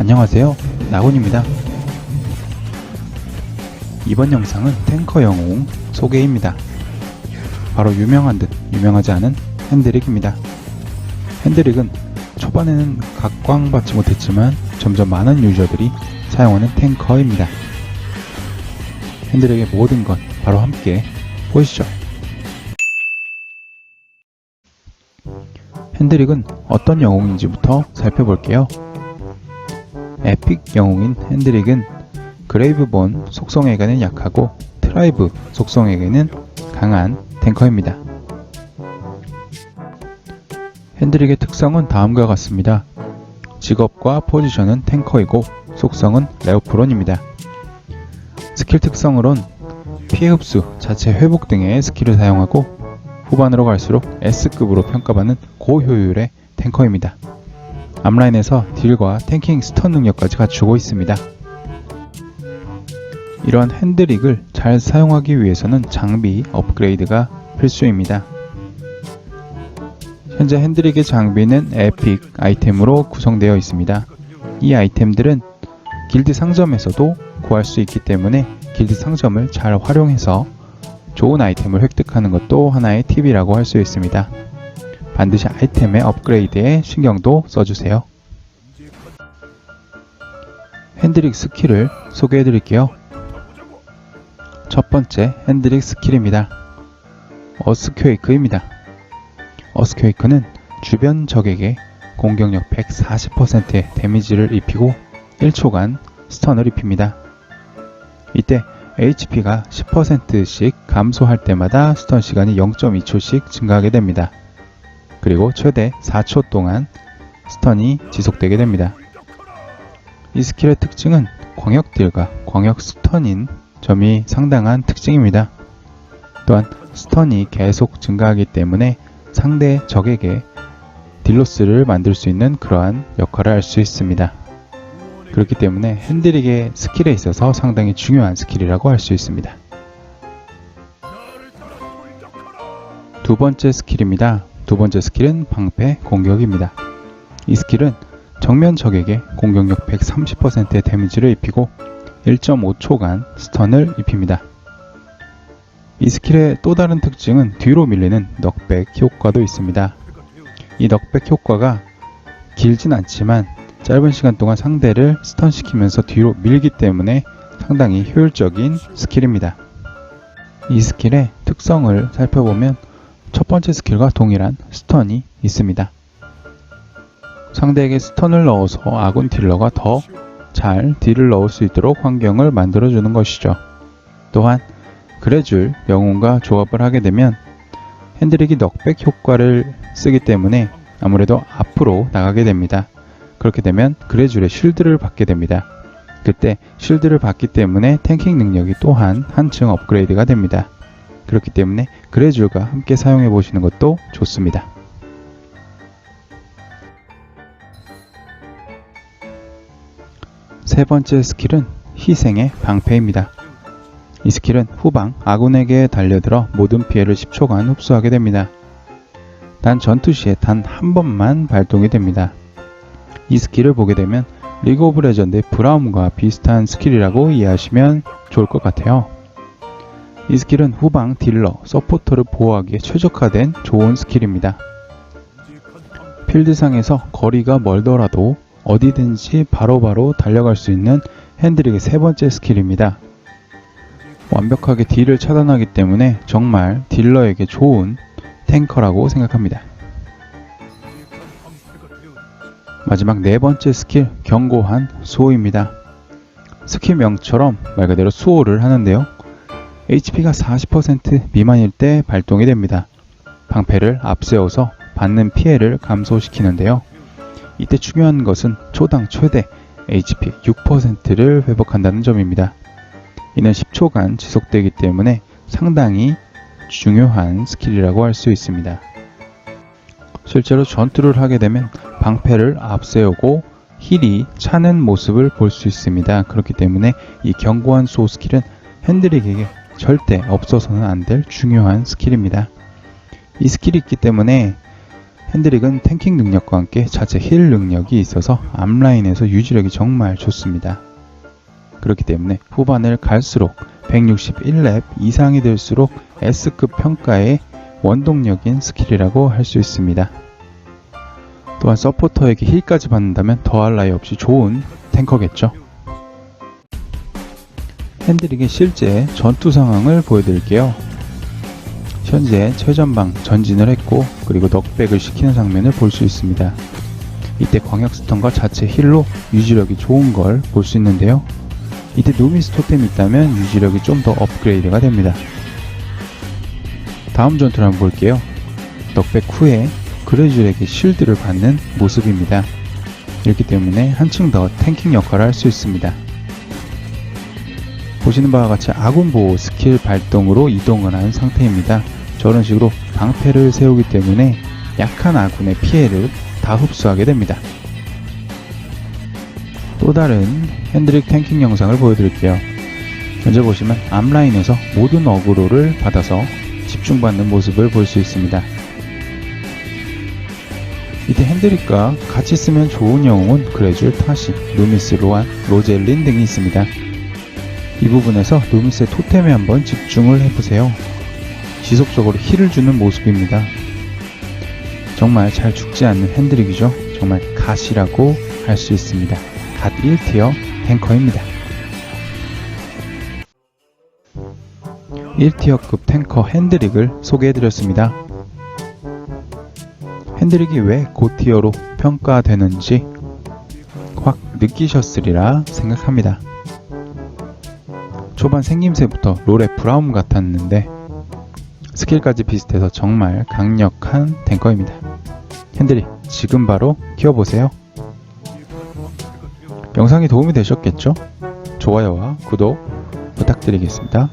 안녕하세요. 나군입니다. 이번 영상은 탱커 영웅 소개입니다. 바로 유명한 듯 유명하지 않은 핸드릭입니다. 핸드릭은 초반에는 각광받지 못했지만 점점 많은 유저들이 사용하는 탱커입니다. 핸드릭의 모든 것 바로 함께 보시죠. 핸드릭은 어떤 영웅인지부터 살펴볼게요 에픽 영웅인 핸드릭은 그레이브본 속성에게는 약하고 트라이브 속성에게는 강한 탱커입니다. 핸드릭의 특성은 다음과 같습니다. 직업과 포지션은 탱커이고 속성은 레오프론입니다. 스킬 특성으론 피해 흡수, 자체 회복 등의 스킬을 사용하고 후반으로 갈수록 S급으로 평가받는 고효율의 탱커입니다. 앞라인에서 딜과 탱킹 스턴 능력까지 갖추고 있습니다. 이러한 핸드릭을 잘 사용하기 위해서는 장비 업그레이드가 필수입니다. 현재 핸드릭의 장비는 에픽 아이템으로 구성되어 있습니다. 이 아이템들은 길드 상점에서도 구할 수 있기 때문에 길드 상점을 잘 활용해서 좋은 아이템을 획득하는 것도 하나의 팁이라고 할 수 있습니다. 반드시 아이템의 업그레이드에 신경도 써주세요. 핸드릭 스킬을 소개해 드릴게요. 첫 번째 핸드릭 스킬입니다. 어스퀘이크입니다. 어스퀘이크는 주변 적에게 공격력 140%의 데미지를 입히고 1초간 스턴을 입힙니다. 이때 HP가 10%씩 감소할 때마다 스턴 시간이 0.2초씩 증가하게 됩니다. 그리고 최대 4초 동안 스턴이 지속되게 됩니다. 이 스킬의 특징은 광역 딜과 광역 스턴인 점이 상당한 특징입니다. 또한 스턴이 계속 증가하기 때문에 상대 적에게 딜로스를 만들 수 있는 그러한 역할을 할 수 있습니다. 그렇기 때문에 핸드릭의 스킬에 있어서 상당히 중요한 스킬이라고 할 수 있습니다. 두 번째 스킬입니다. 두 번째 스킬은 방패 공격입니다. 이 스킬은 정면 적에게 공격력 130%의 데미지를 입히고 1.5초간 스턴을 입힙니다. 이 스킬의 또 다른 특징은 뒤로 밀리는 넉백 효과도 있습니다. 이 넉백 효과가 길진 않지만 짧은 시간 동안 상대를 스턴시키면서 뒤로 밀기 때문에 상당히 효율적인 스킬입니다. 이 스킬의 특성을 살펴보면 첫 번째 스킬과 동일한 스턴이 있습니다. 상대에게 스턴을 넣어서 아군 딜러가 더 잘 딜을 넣을 수 있도록 환경을 만들어주는 것이죠. 또한 그래줄 영웅과 조합을 하게 되면 핸드릭이 넉백 효과를 쓰기 때문에 아무래도 앞으로 나가게 됩니다. 그렇게 되면 그래줄의 쉴드를 받게 됩니다. 그때 쉴드를 받기 때문에 탱킹 능력이 또한 한층 업그레이드가 됩니다. 그렇기 때문에 그래줄과 함께 사용해 보시는 것도 좋습니다. 세 번째 스킬은 희생의 방패입니다. 이 스킬은 후방 아군에게 달려들어 모든 피해를 10초간 흡수하게 됩니다. 단 전투 시에 단 한 번만 발동이 됩니다. 이 스킬을 보게 되면 리그 오브 레전드의 브라움과 비슷한 스킬이라고 이해하시면 좋을 것 같아요. 이 스킬은 후방 딜러, 서포터를 보호하기에 최적화된 좋은 스킬입니다. 필드상에서 거리가 멀더라도 어디든지 바로 바로 달려갈 수 있는 핸드릭의 세 번째 스킬입니다. 완벽하게 딜을 차단하기 때문에 정말 딜러에게 좋은 탱커라고 생각합니다. 마지막 네 번째 스킬 견고한 수호입니다. 스킬명처럼 말 그대로 수호를 하는데요. HP가 40% 미만일 때 발동이 됩니다. 방패를 앞세워서 받는 피해를 감소시키는데요. 이때 중요한 것은 초당 최대 HP 6%를 회복한다는 점입니다. 이는 10초간 지속되기 때문에 상당히 중요한 스킬이라고 할 수 있습니다. 실제로 전투를 하게 되면 방패를 앞세우고 힐이 차는 모습을 볼 수 있습니다. 그렇기 때문에 이 견고한 소 스킬은 핸드릭에게 절대 없어서는 안 될 중요한 스킬입니다. 이 스킬이 있기 때문에 핸드릭은 탱킹 능력과 함께 자체 힐 능력이 있어서 앞라인에서 유지력이 정말 좋습니다. 그렇기 때문에 후반을 갈수록 161렙 이상이 될수록 S급 평가의 원동력인 스킬이라고 할 수 있습니다. 또한 서포터에게 힐까지 받는다면 더할 나위 없이 좋은 탱커겠죠. 핸드릭의 실제 전투 상황을 보여드릴게요. 현재 최전방 전진을 했고 그리고 넉백을 시키는 장면을 볼 수 있습니다. 이때 광역 스턴과 자체 힐로 유지력이 좋은 걸 볼 수 있는데요. 이때 노미스 토템이 있다면 유지력이 좀 더 업그레이드가 됩니다. 다음 전투를 한번 볼게요. 넉백 후에 그레줄에게 쉴드를 받는 모습입니다. 이렇기 때문에 한층 더 탱킹 역할을 할 수 있습니다. 보시는 바와 같이 아군 보호 스킬 발동으로 이동을 한 상태입니다. 저런 식으로 방패를 세우기 때문에 약한 아군의 피해를 다 흡수하게 됩니다. 또 다른 핸드릭 탱킹 영상을 보여드릴게요. 현재 보시면 앞라인에서 모든 어그로를 받아서 집중받는 모습을 볼 수 있습니다. 이때 핸드릭과 같이 쓰면 좋은 영웅은 그레줄, 타시, 루미스, 로안, 로젤린 등이 있습니다. 이 부분에서 루미스의 토템에 한번 집중을 해보세요. 지속적으로 힐을 주는 모습입니다. 정말 잘 죽지 않는 핸드릭이죠. 정말 갓이라고 할 수 있습니다. 갓 1티어 탱커입니다. 1티어급 탱커 핸드릭을 소개해드렸습니다. 핸드릭이 왜 고티어로 평가되는지 확 느끼셨으리라 생각합니다. 초반 생김새부터 롤의 브라움 같았는데 스킬까지 비슷해서 정말 강력한 탱커입니다. 핸들이 지금 바로 키워보세요. 영상이 도움이 되셨겠죠? 좋아요와 구독 부탁드리겠습니다.